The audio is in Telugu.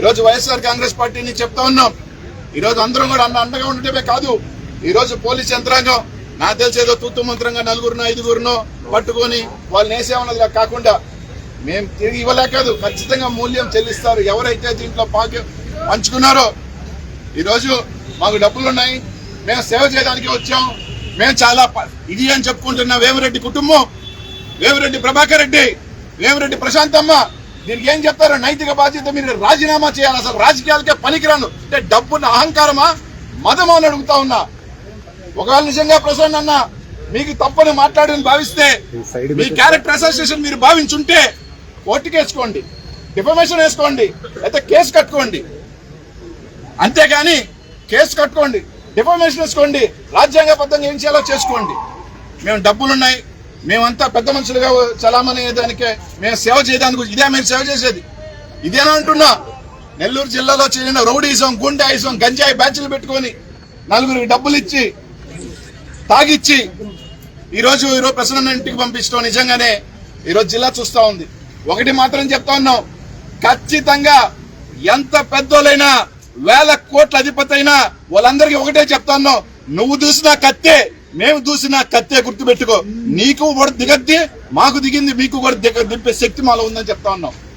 ఈరోజు వైఎస్ఆర్ కాంగ్రెస్ పార్టీని చెప్తా ఉన్నాం. ఈరోజు అందరం కూడా అన్న అండగా ఉండటమే కాదు. ఈరోజు పోలీస్ యంత్రాంగం నాకు తెలిసేదో తూత్తు తూతు మంత్రంగా నలుగురునో ఐదుగురునో పట్టుకొని వాళ్ళని వేసేమన్నది కాకుండా మేము తిరిగి ఇవ్వలేకదు ఖచ్చితంగా మూల్యం చెల్లిస్తారు. ఎవరైతే దీంట్లో పాకి పంచుకున్నారో ఈరోజు మాకు డబ్బులు ఉన్నాయి మేము సేవ చేయడానికి వచ్చాం. మేము చాలా ఇది అని చెప్పుకుంటున్న వేమిరెడ్డి కుటుంబం వేమిరెడ్డి ప్రభాకర్ రెడ్డి వేమిరెడ్డి ప్రశాంతమ్మ దీనికి ఏం చెప్తారు నైతిక బాధ్యత మీరు రాజీనామా చేయాలి. అసలు రాజకీయాలకే పనికిరాను. అంటే డబ్బున్న అహంకారమా? మదమా అని అడుగుతా ఉన్నా. ఒకవేళ నిజంగా ప్రసన్న అన్న మీకు తప్పని మాట్లాడని భావిస్తే మీ క్యారెక్టర్ అసోసియేషన్ మీరు భావించుంటే ఓటుకేసుకోండి డిఫమేషన్ వేసుకోండి. అయితే కేసు కట్టుకోండి. అంతేగాని కేసు కట్టుకోండి. డిఫర్మేషన్ వేసుకోండి. రాజ్యాంగబద్ధంగా ఏం చేయాలో చేసుకోండి. మేము డబ్బులున్నాయి. మేమంతా పెద్ద మనుషులుగా చలామణి దానికే మేము సేవ చేయడానికి ఇదే మేము సేవ చేసేది. ఇదేనా అంటున్నా? నెల్లూరు జిల్లాలో చేరిన రౌడీజం గుండాయిజం గంజాయి బ్యాచ్లు పెట్టుకొని నలుగురికి డబ్బులు ఇచ్చి తాగిచ్చి ఈరోజు ఈరోజు ప్రసన్న ఇంటికి పంపించడం నిజంగానే ఈరోజు జిల్లా చూస్తా ఉంది. ఒకటి మాత్రం చెప్తా ఉన్నాం. ఖచ్చితంగా ఎంత పెద్దోళ్ళైనా వేల కోట్ల అధిపతి అయినా వాళ్ళందరికీ ఒకటే చెప్తా ఉన్నాం. నువ్వు చూసినా కత్తే మేము దూసినా కత్తే గుర్తుపెట్టుకో. నీకు కూడా దిగద్ది మాకు దిగింది మీకు కూడా దిగ దింపే శక్తి మాలో ఉందని చెప్తా ఉన్నాం.